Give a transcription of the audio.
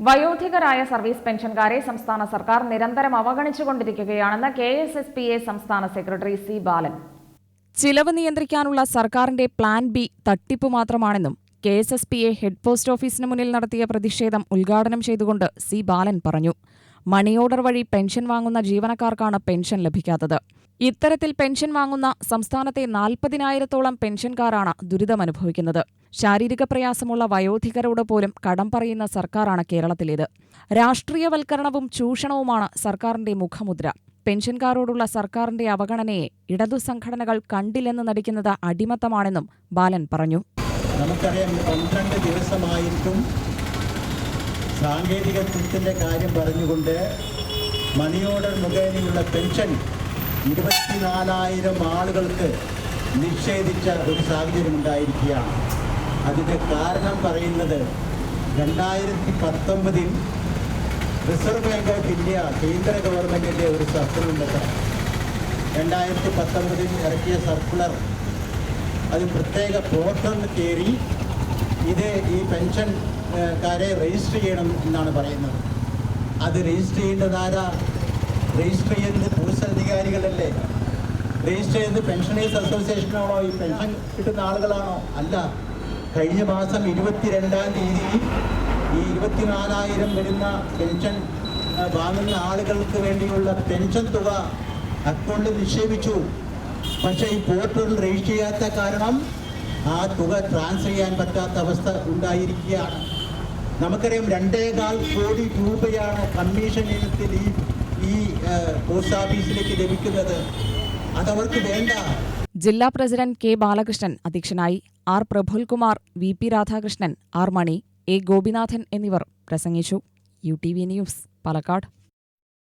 വയോധികരായ service പെൻഷൻകാരെ സംസ്ഥാന സർക്കാർ നിരന്തരം അവഗണിച്ചുകൊണ്ടിരിക്കുകയാണെന്ന് K S S P A സംസ്ഥാന സെക്രട്ടറി സി ബാലൻ. ചിലവ് നിയന്ത്രിക്കാനുള്ള സർക്കാരിന്റെ പ്ലാൻ ബി തട്ടിപ്പ് മാത്രമാണെന്നും K S S P A head post ഓഫീസിന് മുന്നിൽ നടത്തിയ പ്രതിഷേധം ഉദ്ഘാടനം ചെയ്തുകൊണ്ട് സി ബാലൻ പറഞ്ഞു. മണി ഓർഡർ വഴി പെൻഷൻ വാങ്ങുന്ന ജീവനക്കാർക്കാണ് പെൻഷൻ ലഭിക്കാത്തത്. ഇത്തരത്തിൽ പെൻഷൻ വാങ്ങുന്ന സംസ്ഥാനത്തെ നാൽപ്പതിനായിരത്തോളം പെൻഷൻകാരാണ് ദുരിതമനുഭവിക്കുന്നത്. ശാരീരിക പ്രയാസമുള്ള വയോധികരോട് പോലും കടം പറയുന്ന സർക്കാരാണ് കേരളത്തിലേത്. രാഷ്ട്രീയവൽക്കരണവും ചൂഷണവുമാണ് സർക്കാരിന്റെ മുഖമുദ്ര. പെൻഷൻകാരോടുള്ള സർക്കാരിന്റെ അവഗണനയെ ഇടതു സംഘടനകൾ കണ്ടില്ലെന്ന് നടിക്കുന്നത് അടിമത്തമാണെന്നും ബാലൻ പറഞ്ഞു. നമുക്കറിയാം പന്ത്രണ്ട് ദിവസമായിട്ടും സാങ്കേതികത്വത്തിന്റെ കാര്യം പറഞ്ഞുകൊണ്ട് മണി മുഖേനയുള്ള പെൻഷൻ ഇരുപത്തിനാലായിരം ആളുകൾക്ക് നിഷേധിച്ച ഒരു സാഹചര്യം ഉണ്ടായിരിക്കുകയാണ്. അതിന്റെ കാരണം പറയുന്നത് രണ്ടായിരത്തി പത്തൊമ്പതിൽ റിസർവ് ബാങ്ക് ഓഫ് ഇന്ത്യ കേന്ദ്ര ഗവൺമെന്റിന്റെ ഒരു സർക്കുലർ രണ്ടായിരത്തി പത്തൊമ്പതിൽ ഇറക്കിയ സർക്കുലർ. അത് പ്രത്യേക പോർട്ടലിൽ കയറി ഇത് ഈ പെൻഷൻകാരെ രജിസ്റ്റർ ചെയ്യണം എന്നാണ് പറയുന്നത്. അത് രജിസ്റ്റർ ചെയ്യേണ്ടത് ആരാ? രജിസ്റ്റർ ചെയ്യുന്നത് അധികാരികളല്ലേ രജിസ്റ്റർ ചെയ്ത് പെൻഷനേഴ്സ് അസോസിയേഷനാണോ ഈ പെൻഷൻ കിട്ടുന്ന ആളുകളാണോ? അല്ല. കഴിഞ്ഞ മാസം ഇരുപത്തിരണ്ടാം തീയതി ഈ ഇരുപത്തിനാലായിരം വരുന്ന പെൻഷൻ വാങ്ങുന്ന ആളുകൾക്ക് വേണ്ടിയുള്ള പെൻഷൻ തുക അക്കൗണ്ടിൽ നിക്ഷേപിച്ചു. പക്ഷേ ഈ പോർട്ടൽ രജിസ്റ്റർ ചെയ്യാത്ത കാരണം ആ തുക ട്രാൻസ്ഫർ ചെയ്യാൻ പറ്റാത്ത അവസ്ഥ ഉണ്ടായിരിക്കുകയാണ്. നമുക്കറിയാം രണ്ടേകാൽ കോടി രൂപയാണ് കമ്മീഷൻ ഇനത്തിൽ ഈ ഈ പോസ്റ്റ് ഓഫീസിലേക്ക് ലഭിക്കുന്നത് അതവർക്ക് വേണ്ട. ജില്ലാ പ്രസിഡന്റ് കെ ബാലകൃഷ്ണൻ അധ്യക്ഷനായി R Prafulkumar V P Radhakrishnan R Mani A Gopinathan എന്നിവർ പ്രസംഗിച്ചു. U T V news Palakkad.